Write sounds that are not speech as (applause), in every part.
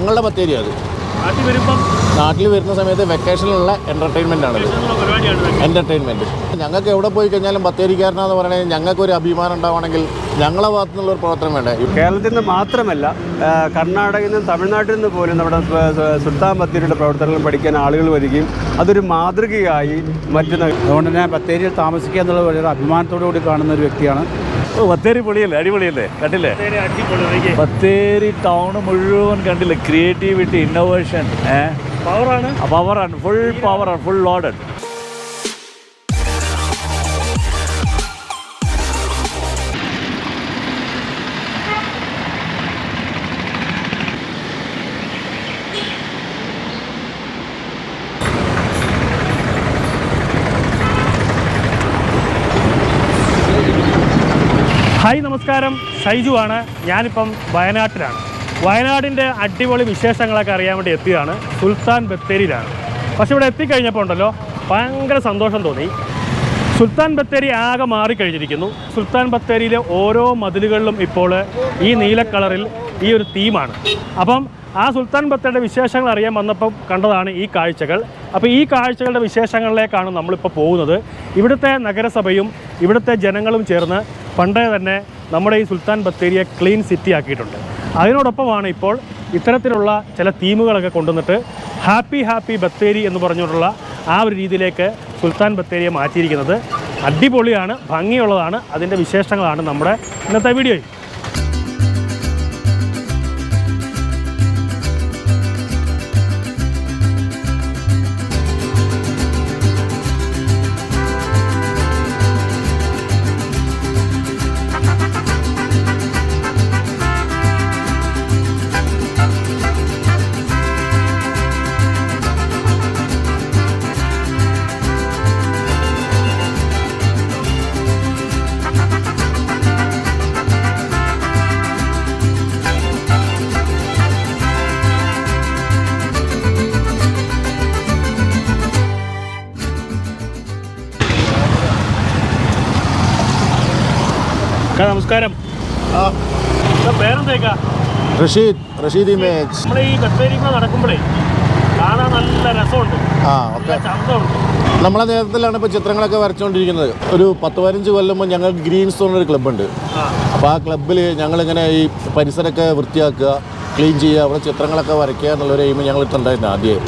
ഞങ്ങളുടെ ബത്തേരി അത്. നാട്ടിൽ വരുന്ന സമയത്ത് വെക്കേഷനിലുള്ള എന്റർടൈൻമെന്റ് ഇതൊക്കെ. എന്റർടൈൻമെന്റ് ഞങ്ങൾക്ക് എവിടെ പോയി കഴിഞ്ഞാലും ബത്തേരിക്കാരനാന്ന് പറയുന്നത് ഞങ്ങൾക്ക് ഒരു അഭിമാനം ഉണ്ടാവണമെങ്കിൽ ഞങ്ങളെ ഭാഗത്തു നിന്നുള്ള ഒരു പ്രവർത്തനം വേണ്ടേ? കേരളത്തിൽ നിന്ന് മാത്രമല്ല കർണാടകയിൽ നിന്നും തമിഴ്നാട്ടിൽ നിന്ന് പോലും നമ്മുടെ സുൽത്താൻ ബത്തേരിയുടെ പ്രവർത്തനങ്ങൾ പഠിക്കാൻ ആളുകൾ വരികയും അതൊരു മാതൃകയായി മറ്റുന്ന അതുകൊണ്ട് ഞാൻ ബത്തേരിയിൽ താമസിക്കുക എന്നുള്ളത് വളരെ അഭിമാനത്തോടു കൂടി കാണുന്ന ഒരു വ്യക്തിയാണ്. ഓ ബത്തേരി പൊളിയല്ലേ? അടിപൊളിയല്ലേ? കണ്ടില്ലേ? ബത്തേരി ടൗൺ മുഴുവൻ കണ്ടില്ലേ? ക്രിയേറ്റിവിറ്റി ഇന്നോവേഷൻ ഏഹ് പവറാണ് പവറാണ് ഫുൾ പവറാണ് ഫുൾ ലോഡഡ് ഹായ് നമസ്കാരം. സൈജു ആണ്. ഞാനിപ്പം വയനാട്ടിലാണ്. വയനാടിന്റെ അടിപൊളി വിശേഷങ്ങളൊക്കെ അറിയാൻ വേണ്ടി എത്തിയതാണ്. സുൽത്താൻ ബത്തേരിയിലാണ്. പക്ഷെ ഇവിടെ എത്തിക്കഴിഞ്ഞപ്പോൾ ഉണ്ടല്ലോ ഭയങ്കര സന്തോഷം തോന്നി. സുൽത്താൻ ബത്തേരി ആകെ മാറിക്കഴിഞ്ഞിരിക്കുന്നു. സുൽത്താൻ ബത്തേരിയിലെ ഓരോ മതിലുകളിലും ഇപ്പോൾ ഈ നീല കളറിൽ ഈ ഒരു തീമാണ് അപ്പം ആ സുൽത്താൻ ബത്തേരിയുടെ വിശേഷങ്ങൾ അറിയാൻ വന്നപ്പോൾ കണ്ടതാണ് ഈ കാഴ്ചകൾ. അപ്പോൾ ഈ കാഴ്ചകളുടെ വിശേഷങ്ങളിലേക്കാണ് നമ്മളിപ്പോൾ പോകുന്നത്. ഇവിടുത്തെ നഗരസഭയും ഇവിടുത്തെ ജനങ്ങളും ചേർന്ന് പണ്ടേ തന്നെ നമ്മുടെ ഈ സുൽത്താൻ ബത്തേരിയെ ക്ലീൻ സിറ്റി ആക്കിയിട്ടുണ്ട്. അതിനോടൊപ്പമാണ് ഇപ്പോൾ ഇത്തരത്തിലുള്ള ചില തീമുകളൊക്കെ കൊണ്ടുവന്നിട്ട് ഹാപ്പി ഹാപ്പി ബത്തേരി എന്ന് പറഞ്ഞുകൊണ്ടുള്ള ആ ഒരു രീതിയിലേക്ക് സുൽത്താൻ ബത്തേരിയെ മാറ്റിയിരിക്കുന്നത്. അടിപൊളിയാണ് ഭംഗിയുള്ളതാണ് അതിന്റെ വിശേഷങ്ങളാണ് നമ്മുടെ ഇന്നത്തെ വീഡിയോയിൽ. നമസ്കാരം. പേരെന്തേക്കാ? റഷീദ് റഷീദ് ഇമേജ്. നമ്മുടെ ഈ ബത്തേരിക്ക് നടക്കുമ്പോഴേ കാണാൻ നല്ല രസമുണ്ട്. ആ ഓക്കെ. നമ്മളെ നേതൃത്വത്തിലാണ് ഇപ്പോൾ ചിത്രങ്ങളൊക്കെ വരച്ചുകൊണ്ടിരിക്കുന്നത് ഒരു പത്ത് പതിനഞ്ച് കൊല്ലുമ്പോൾ ഞങ്ങൾ ഗ്രീൻ സോൺ ഒരു ക്ലബ്ബുണ്ട്. ആ. അപ്പോൾ ആ ക്ലബ്ബിൽ ഞങ്ങളിങ്ങനെ ഈ പരിസരമൊക്കെ വൃത്തിയാക്കുക ക്ലീൻ ചെയ്യുക അവിടെ ചിത്രങ്ങളൊക്കെ വരയ്ക്കുക എന്നുള്ളൊരു എയിം ഞങ്ങൾ ഇട്ടുണ്ടായിരുന്നു ആദ്യം.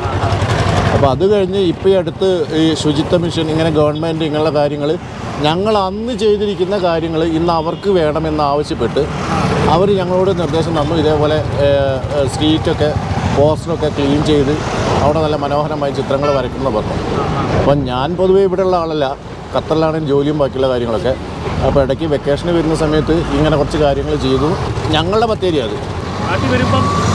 അപ്പോൾ അത് കഴിഞ്ഞ് ഇപ്പോൾ ഈ അടുത്ത് ഈ ശുചിത്വ മിഷൻ ഇങ്ങനെ ഗവൺമെന്റ് ഇങ്ങനെയുള്ള കാര്യങ്ങൾ ഞങ്ങൾ അന്ന് ചെയ്തിരിക്കുന്ന കാര്യങ്ങൾ ഇന്ന് അവർക്ക് വേണമെന്ന് ആവശ്യപ്പെട്ട് അവർ ഞങ്ങളോട് നിർദ്ദേശം തന്നു. ഇതേപോലെ സ്ട്രീറ്റൊക്കെ പോസ്റ്ററൊക്കെ ക്ലീൻ ചെയ്ത് അവിടെ നല്ല മനോഹരമായ ചിത്രങ്ങൾ വരയ്ക്കണമെന്ന് പറഞ്ഞു. അപ്പം ഞാൻ പൊതുവേ ഇവിടെയുള്ള ആളല്ല. ഖത്തറിലാണെങ്കിൽ ജോലിയും ബാക്കിയുള്ള കാര്യങ്ങളൊക്കെ. അപ്പോൾ ഇടയ്ക്ക് വെക്കേഷന് വരുന്ന സമയത്ത് ഇങ്ങനെ കുറച്ച് കാര്യങ്ങൾ ചെയ്തു. ഞങ്ങളുടെ ബത്തേരി അത്.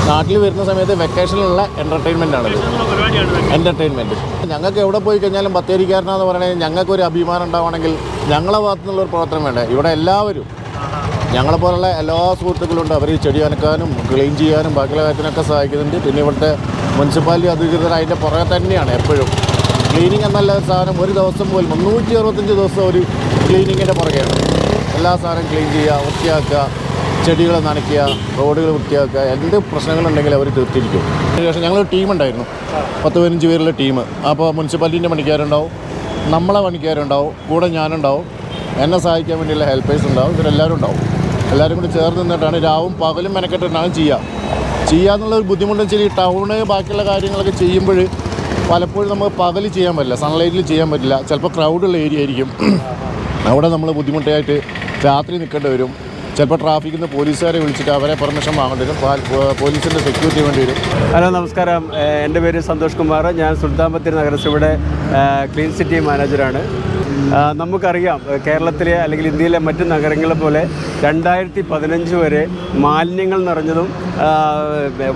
നാട്ടിൽ വരുന്ന സമയത്ത് വെക്കേഷനിലുള്ള എന്റർടൈൻമെന്റ് ആണത്. എന്റർടൈൻമെന്റ് എന്റർടൈൻമെന്റ് ഞങ്ങൾക്ക് എവിടെ പോയി കഴിഞ്ഞാലും ബത്തേരിക്കാരനാന്ന് പറയണേ ഞങ്ങൾക്ക് ഒരു അഭിമാനം ഉണ്ടാവണമെങ്കിൽ ഞങ്ങളെ ഭാഗത്തു നിന്നുള്ള ഒരു പ്രവർത്തനം വേണ്ടേ? ഇവിടെ എല്ലാവരും. ഞങ്ങളെപ്പോലുള്ള എല്ലാ സുഹൃത്തുക്കളും ഉണ്ട്. അവർ ചെടി അനക്കാനും ക്ലീൻ ചെയ്യാനും ബാക്കിയുള്ള കാര്യത്തിനൊക്കെ സഹായിക്കുന്നുണ്ട്. പിന്നെ ഇവിടുത്തെ മുനിസിപ്പാലിറ്റി അധികൃതർ അതിന്റെ പുറകെ തന്നെയാണ് എപ്പോഴും. ക്ലീനിങ് എന്നല്ല സാധനം. ഒരു ദിവസം പോലും മുന്നൂറ്റി അറുപത്തഞ്ച് ദിവസം ഒരു ക്ലീനിങ്ങിന്റെ പുറകെയാണ്. എല്ലാ സാധനം ക്ലീൻ ചെയ്യുക വൃത്തിയാക്കുക. ചെടികൾ നനയ്ക്കുക റോഡുകൾ വൃത്തിയാക്കുക എന്ത് പ്രശ്നങ്ങളുണ്ടെങ്കിൽ അവർ തീർത്തിരിക്കും. അതിനുശേഷം ഞങ്ങളൊരു ടീം ഉണ്ടായിരുന്നു. പത്ത് പതിനഞ്ച് പേരുള്ള ടീം അപ്പോൾ മുനിസിപ്പാലിറ്റീന്റെ പണിക്കാരുണ്ടാവും നമ്മളെ പണിക്കാരുണ്ടാവും കൂടെ ഞാനുണ്ടാവും. എന്നെ സഹായിക്കാൻ വേണ്ടിയുള്ള ഹെൽപ്പേഴ്സ് ഉണ്ടാവും ഇവരെല്ലാവരും ഉണ്ടാവും. എല്ലാവരും കൂടി ചേർന്ന് നിന്നിട്ടാണ് രാവും പകലും മെനക്കെട്ടിട്ടാണ് ചെയ്യുക എന്നുള്ള ഒരു ബുദ്ധിമുട്ടെന്ന് വെച്ചാൽ ടൗണ് ബാക്കിയുള്ള കാര്യങ്ങളൊക്കെ ചെയ്യുമ്പോൾ പലപ്പോഴും നമുക്ക് പകൽ ചെയ്യാൻ പറ്റില്ല സൺലൈറ്റിൽ ചെയ്യാൻ പറ്റില്ല. ചിലപ്പോൾ ക്രൗഡുള്ള ഏരിയ ആയിരിക്കും. അവിടെ നമ്മൾ ബുദ്ധിമുട്ടായിട്ട് രാത്രി നിൽക്കേണ്ടി വരും. ചിലപ്പോൾ ട്രാഫിക്കിൽ നിന്ന് പോലീസുകാരെ വിളിച്ചിട്ട് അവരെ പെർമിഷൻ വാങ്ങേണ്ടി വരും. പോലീസിന്റെ സെക്യൂരിറ്റി വേണ്ടി വരും. ഹലോ നമസ്കാരം. എന്റെ പേര് സന്തോഷ് കുമാർ. ഞാൻ സുൽത്താൻ ബത്തേരി നഗരസഭയുടെ ക്ലീൻ സിറ്റി മാനേജറാണ് നമുക്കറിയാം കേരളത്തിലെ അല്ലെങ്കിൽ ഇന്ത്യയിലെ മറ്റ് നഗരങ്ങളെ പോലെ രണ്ടായിരത്തി പതിനഞ്ച് വരെ മാലിന്യങ്ങൾ നിറഞ്ഞതും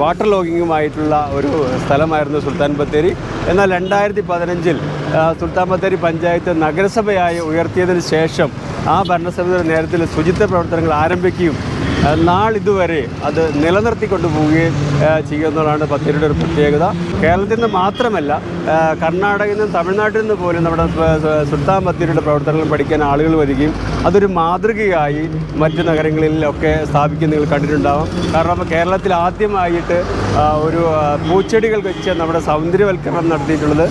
വാട്ടർ ലോഗിങ്ങുമായിട്ടുള്ള ഒരു സ്ഥലമായിരുന്നു സുൽത്താൻ ബത്തേരി. എന്നാൽ രണ്ടായിരത്തി പതിനഞ്ചിൽ സുൽത്താൻ ബത്തേരി പഞ്ചായത്ത് നഗരസഭയായി ഉയർത്തിയതിന് ശേഷം ആ ഭരണസമിതിയുടെ നേരത്തിൽ ശുചിത്വ പ്രവർത്തനങ്ങൾ ആരംഭിക്കുകയും നാളിതുവരെ അത് നിലനിർത്തിക്കൊണ്ടു പോവുകയും ചെയ്യുന്നതാണ് പദ്ധതിയുടെ ഒരു പ്രത്യേകത. കേരളത്തിൽ നിന്ന് മാത്രമല്ല കർണാടകയിൽ നിന്നും തമിഴ്നാട്ടിൽ നിന്ന് പോലും നമ്മുടെ സുൽത്താൻ ബത്തേരിയുടെ പ്രവർത്തനങ്ങൾ പഠിക്കാൻ ആളുകൾ വരികയും അതൊരു മാതൃകയായി മറ്റ് നഗരങ്ങളിലൊക്കെ സ്ഥാപിക്കുന്ന നിങ്ങൾ കണ്ടിട്ടുണ്ടാവും. കാരണം കേരളത്തിൽ ആദ്യമായിട്ട് ഒരു പൂച്ചെടികൾ വെച്ച് നമ്മുടെ സൗന്ദര്യവൽക്കരണം നടത്തിയിട്ടുള്ളത്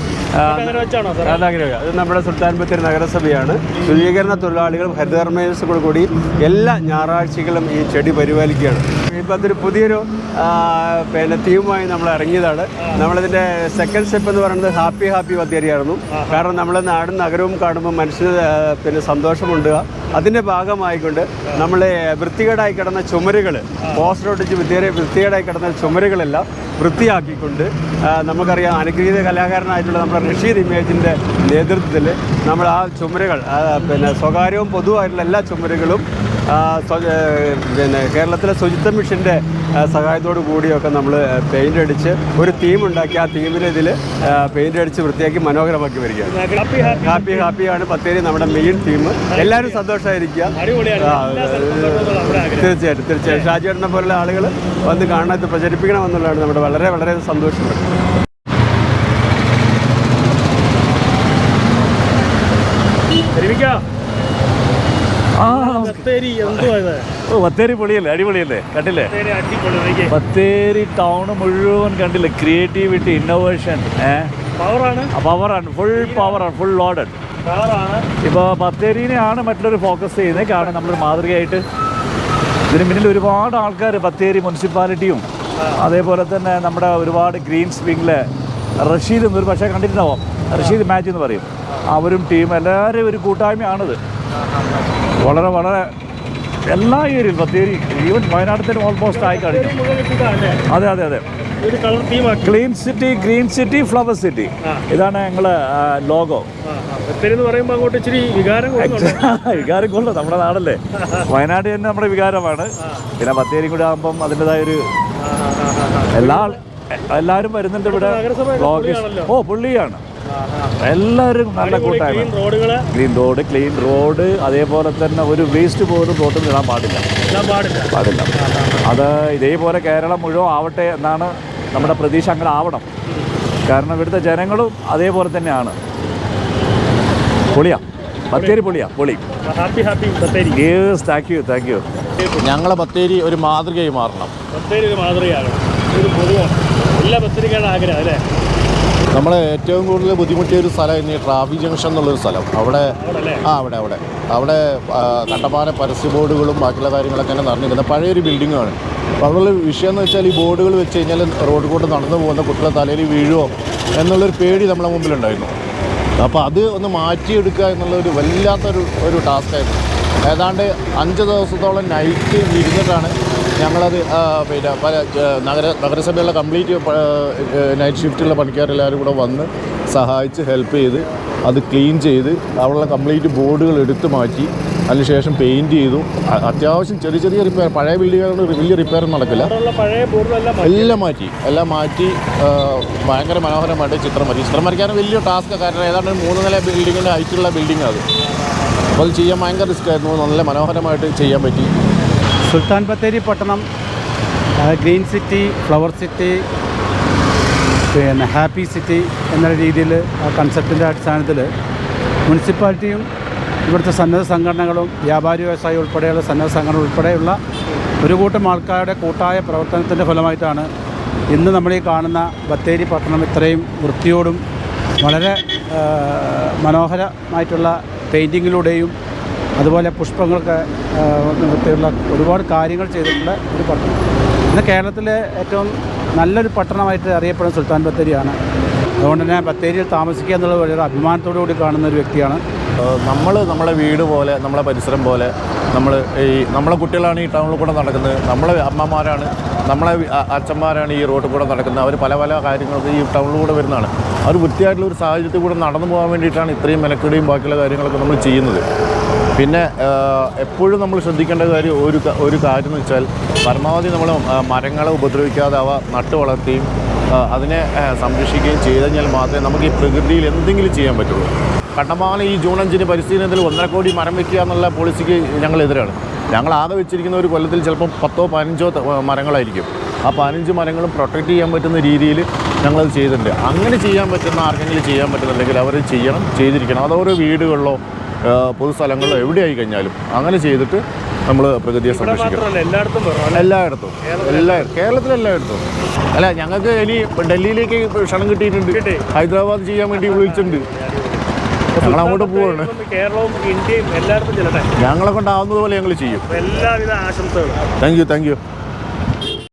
അത് നമ്മുടെ സുൽത്താൻ ബത്തേരി നഗരസഭയാണ്. ശുചീകരണ തൊഴിലാളികളും ഹരിതകർമ്മേഴ്സുകളും കൂടി എല്ലാ ഞായറാഴ്ചകളും ഈ ചെടി പരിപാലിക്കുകയാണ്. ഇപ്പം അതൊരു പുതിയൊരു പിന്നെ തീമുമായി നമ്മൾ ഇറങ്ങിയതാണ്. നമ്മളിതിന്റെ സെക്കൻഡ് സ്റ്റെപ്പ് എന്ന് പറയുന്നത് ഹാപ്പി ഹാപ്പി ബത്തേരിയായിരുന്നു കാരണം നമ്മൾ നാടും നഗരവും കാണുമ്പോൾ മനുഷ്യന് പിന്നെ സന്തോഷമുണ്ട്. അതിന്റെ ഭാഗമായിക്കൊണ്ട് നമ്മൾ വൃത്തികേടായി കിടന്ന ചുമരുകൾ പോസ്റ്റർ ഒട്ടിച്ച് വൃത്തികേടായി കിടന്ന ചുമരുകളെല്ലാം വൃത്തിയാക്കിക്കൊണ്ട് നമുക്കറിയാം അനുഗ്രഹീത കലാകാരനായിട്ടുള്ള നമ്മുടെ റഷീദ് ഇമേജിന്റെ നേതൃത്വത്തിൽ നമ്മൾ ആ ചുമരുകൾ പിന്നെ സ്വകാര്യവും പൊതുവായിട്ടുള്ള എല്ലാ ചുമരുകളും പിന്നെ കേരളത്തിലെ ശുചിത്വ മിഷന്റെ സഹായത്തോടു കൂടിയൊക്കെ നമ്മൾ പെയിന്റ് അടിച്ച് ഒരു തീം ഉണ്ടാക്കി. ആ തീമിൽ ഇതിൽ പെയിന്റ് അടിച്ച് വൃത്തിയാക്കി മനോഹരമാക്കി വരികയാണ്. Happy happy happy. ഹാപ്പിയാണ് ബത്തേരി നമ്മുടെ മെയിൻ തീം എല്ലാവരും സന്തോഷമായിരിക്കുക തീർച്ചയായിട്ടും തീർച്ചയായും ഷാജിയേട്ടനെ പോലുള്ള ആളുകൾ വന്ന് കാണാൻ ഇത് പ്രചരിപ്പിക്കണമെന്നുള്ളതാണ് നമ്മുടെ വളരെ വളരെ സന്തോഷമുണ്ട് ഓ ബത്തേരി പൊളിയല്ലേ? അടിപൊളിയല്ലേ? കണ്ടില്ലേ? ബത്തേരി ടൗൺ മുഴുവൻ കണ്ടില്ലേ? ക്രിയേറ്റിവിറ്റി ഇന്നോവേഷൻ പവറാണ് ഫുൾ പവറാണ് ഫുൾ ലോഡഡ് ഇപ്പോൾ ബത്തേരിനെയാണ് മറ്റുള്ളവർ ഫോക്കസ് ചെയ്യുന്നത്. കാരണം നമ്മളൊരു മാതൃകയായിട്ട് ഇതിന് പിന്നിൽ ഒരുപാട് ആൾക്കാർ ബത്തേരി മുനിസിപ്പാലിറ്റിയും അതേപോലെ തന്നെ നമ്മുടെ ഒരുപാട് ഗ്രീൻ സ്വിംഗിൽ റഷീദും ഒരു പക്ഷേ കണ്ടിട്ടുണ്ടാവും. റഷീദ് മാച്ച് എന്ന് പറയും അവരും ടീം എല്ലാവരും ഒരു കൂട്ടായ്മയാണിത്. വളരെ വളരെ എല്ലാ ഏരിയയിലും ബത്തേരി ഈവൻ വയനാട്ടിലും ഓൾമോസ്റ്റ് ആയി കഴിഞ്ഞു. അതെ അതെ അതെ. Clean city green city flower city ഇതാണ് ഞങ്ങൾ ലോഗോ വികാരം കൊള്ളു (laughs) നമ്മുടെ നാടല്ലേ? വയനാട് തന്നെ നമ്മുടെ വികാരമാണ്. പിന്നെ ബത്തേരി കൂടെ ആകുമ്പം അതിന്റെതായ ഒരു എല്ലാ എല്ലാവരും വരുന്നുണ്ട് ഇവിടെ. ഓ പുള്ളിയാണ്. എല്ലാവരും നല്ല കൂട്ടായ്മ. ഗ്രീൻ റോഡ് ക്ലീൻ റോഡ് അതേപോലെ തന്നെ ഒരു വേസ്റ്റ് പോലും റോട്ടിൽ ഇടാൻ പാടില്ല. പാടില്ല. അത് ഇതേപോലെ കേരളം മുഴുവൻ ആവട്ടെ എന്നാണ് നമ്മുടെ പ്രതീക്ഷ. അങ്ങനെ ആവണം. കാരണം ഇവിടുത്തെ ജനങ്ങളും അതേപോലെ തന്നെയാണ്. പൊളിയാ. ബത്തേരി പൊളിയാ. പൊളി. Happy happy Bathery. Yes thank you thank you ഞങ്ങളെ ബത്തേരി ഒരു മാതൃകയായി മാറണം. ബത്തേരി ഒരു മാതൃകയാണ് ഒരു പൊതുവാണ് എല്ലാ ബത്തേരിക്കാരുടെ ആഗ്രഹം അല്ലേ? നമ്മൾ ഏറ്റവും കൂടുതൽ ബുദ്ധിമുട്ടിയ ഒരു സ്ഥലം ഈ ട്രാഫിക് ജംഗ്ഷൻ എന്നുള്ളൊരു സ്ഥലം. അവിടെ ആ അവിടെ അവിടെ. അവിടെ ആ, പരസ്യ ബോർഡുകളും ബാക്കിയുള്ള കാര്യങ്ങളൊക്കെ തന്നെ നടന്നിരിക്കുന്നത്. പഴയൊരു ബിൽഡിങ്ങാണ് അപ്പോൾ അവിടെയുള്ള വിഷയം എന്ന് വെച്ചാൽ ഈ ബോർഡുകൾ വെച്ച് കഴിഞ്ഞാൽ റോഡ് കൂട്ട് നടന്നു പോകുന്ന കുട്ടികളെ തലയിൽ വീഴുമോ എന്നുള്ളൊരു പേടി നമ്മളെ മുമ്പിലുണ്ടായിരുന്നു. അപ്പോൾ അത് ഒന്ന് മാറ്റിയെടുക്കുക എന്നുള്ളൊരു വല്ലാത്തൊരു ഒരു ടാസ്ക്കായിരുന്നു ഏതാണ്ട് അഞ്ച് ദിവസത്തോളം നൈറ്റ് ഇരുന്നിട്ടാണ് ഞങ്ങളത് പിന്നെ പല നഗര നഗരസഭയുള്ള കംപ്ലീറ്റ് നൈറ്റ് ഷിഫ്റ്റുള്ള പണിക്കാരെല്ലാവരും കൂടെ വന്ന് സഹായിച്ച് ഹെൽപ്പ് ചെയ്ത് അത് ക്ലീൻ ചെയ്ത് അവിടെയുള്ള കംപ്ലീറ്റ് ബോർഡുകൾ എടുത്തു മാറ്റി അതിനുശേഷം പെയിന്റ് ചെയ്തു. അത്യാവശ്യം ചെറിയ ചെറിയ റിപ്പയർ പഴയ ബിൽഡിങ്ങുകളുടെ വലിയ റിപ്പയർ നടക്കില്ല. എല്ലാം മാറ്റി എല്ലാം മാറ്റി ഭയങ്കര മനോഹരമായിട്ട് ചിത്രം വരച്ചു. ചിത്രം വരയ്ക്കാൻ വലിയ ടാസ്ക് കാരണം ഏതാണ്ട് മൂന്ന് നില ബിൽഡിങ്ങിന്റെ ഹൈറ്റുള്ള ബിൽഡിംഗ് അത്. അപ്പോൾ അത് ചെയ്യാൻ ഭയങ്കര റിസ്ക് ആയിരുന്നു നല്ല മനോഹരമായിട്ട് ചെയ്യാൻ പറ്റി. സുൽത്താൻ ബത്തേരി പട്ടണം ഗ്രീൻ സിറ്റി ഫ്ലവർ സിറ്റി പിന്നെ ഹാപ്പി സിറ്റി എന്ന രീതിയിൽ ആ കൺസെപ്റ്റിന്റെ അടിസ്ഥാനത്തിൽ മുനിസിപ്പാലിറ്റിയും ഇവിടുത്തെ സന്നദ്ധ സംഘടനകളും വ്യാപാരി വ്യവസായി ഉൾപ്പെടെയുള്ള സന്നദ്ധ സംഘടന ഉൾപ്പെടെയുള്ള ഒരു കൂട്ടം ആൾക്കാരുടെ കൂട്ടായ പ്രവർത്തനത്തിന്റെ ഫലമായിട്ടാണ് ഇന്ന് നമ്മൾ ഈ കാണുന്ന ബത്തേരി പട്ടണം ഇത്രയും വൃത്തിയോടും വളരെ മനോഹരമായിട്ടുള്ള പെയിന്റിങ്ങിലൂടെയും അതുപോലെ പുഷ്പങ്ങൾക്ക് വൃത്തിയുള്ള ഒരുപാട് കാര്യങ്ങൾ ചെയ്തിട്ടുള്ള ഒരു പട്ടണം. ഇന്ന് കേരളത്തിലെ ഏറ്റവും നല്ലൊരു പട്ടണമായിട്ട് അറിയപ്പെടുന്ന സുൽത്താൻ ബത്തേരിയാണ്. അതുകൊണ്ട് തന്നെ ബത്തേരിയിൽ താമസിക്കുക എന്നുള്ളത് വളരെ അഭിമാനത്തോടു കൂടി കാണുന്ന ഒരു വ്യക്തിയാണ്. നമ്മൾ നമ്മളെ വീട് പോലെ നമ്മളെ പരിസരം പോലെ നമ്മൾ ഈ നമ്മളെ കുട്ടികളാണ് ഈ ടൗണിൽ കൂടെ നടക്കുന്നത്. നമ്മളെ അമ്മമാരാണ് നമ്മളെ അച്ഛന്മാരാണ് ഈ റോഡിൽ കൂടെ നടക്കുന്നത്. അവർ പല പല കാര്യങ്ങൾക്ക് ഈ ടൗണിൽ കൂടെ വരുന്നതാണ്. അവർ വൃത്തിയായിട്ടുള്ള ഒരു സാഹചര്യത്തിൽ കൂടെ നടന്നു പോകാൻ വേണ്ടിയിട്ടാണ് ഇത്രയും മെനക്കെടിയും ബാക്കിയുള്ള കാര്യങ്ങളൊക്കെ നമ്മൾ ചെയ്യുന്നത്. പിന്നെ എപ്പോഴും നമ്മൾ ശ്രദ്ധിക്കേണ്ട കാര്യം ഒരു ഒരു കാര്യം എന്ന് വെച്ചാൽ പരമാവധി നമ്മൾ മരങ്ങളെ ഉപദ്രവിക്കാതെ അവ നട്ടു വളർത്തുകയും അതിനെ സംരക്ഷിക്കുകയും ചെയ്തു കഴിഞ്ഞാൽ മാത്രമേ നമുക്ക് ഈ പ്രകൃതിയിൽ എന്തെങ്കിലും ചെയ്യാൻ പറ്റുള്ളൂ. കണ്ടമാനം ഈ ജൂൺ അഞ്ചിന് പരിസ്ഥിതി ഒന്നര കോടി മരം വയ്ക്കുക എന്നുള്ള പോളിസിക്ക് ഞങ്ങൾ എതിരാണ്. ഞങ്ങൾ ആകെ വെച്ചിരിക്കുന്ന ഒരു കൊല്ലത്തിൽ ചിലപ്പോൾ പത്തോ പതിനഞ്ചോ മരങ്ങളായിരിക്കും. ആ പതിനഞ്ച് മരങ്ങളും പ്രൊട്ടക്റ്റ് ചെയ്യാൻ പറ്റുന്ന രീതിയിൽ ഞങ്ങളത് ചെയ്തിട്ടുണ്ട്. അങ്ങനെ ചെയ്യാൻ പറ്റുന്ന ആർക്കെങ്കിലും ചെയ്യാൻ പറ്റുന്നുണ്ടെങ്കിൽ അവർ ചെയ്യണം ചെയ്തിരിക്കണം. അതോരോ വീടുകളിലോ എവിടെ എവിടെയായി കഴിഞ്ഞാലും അങ്ങനെ ചെയ്തിട്ട് നമ്മൾ പ്രകൃതിയെ സംരക്ഷിക്കണം. എല്ലായിടത്തും വരും അല്ലേ? എല്ലായിടത്തും. എല്ലാ കേരളത്തിലെല്ലായിടത്തും. അല്ല ഞങ്ങൾക്ക് ഇനി ഡൽഹിയിലേക്ക് ക്ഷണം കിട്ടിയിട്ടുണ്ട്. ഹൈദരാബാദ് ചെയ്യാൻ വേണ്ടി വിളിച്ചിട്ടുണ്ട്. ഞങ്ങൾ അങ്ങോട്ട് പോവാണ്. കേരളവും ഇന്ത്യയും എല്ലായിടത്തും ഞങ്ങളെ കൊണ്ടാവുന്നത് പോലെ ഞങ്ങൾ ചെയ്യും. എല്ലാവിധ ആശംസകളും. Thank you thank U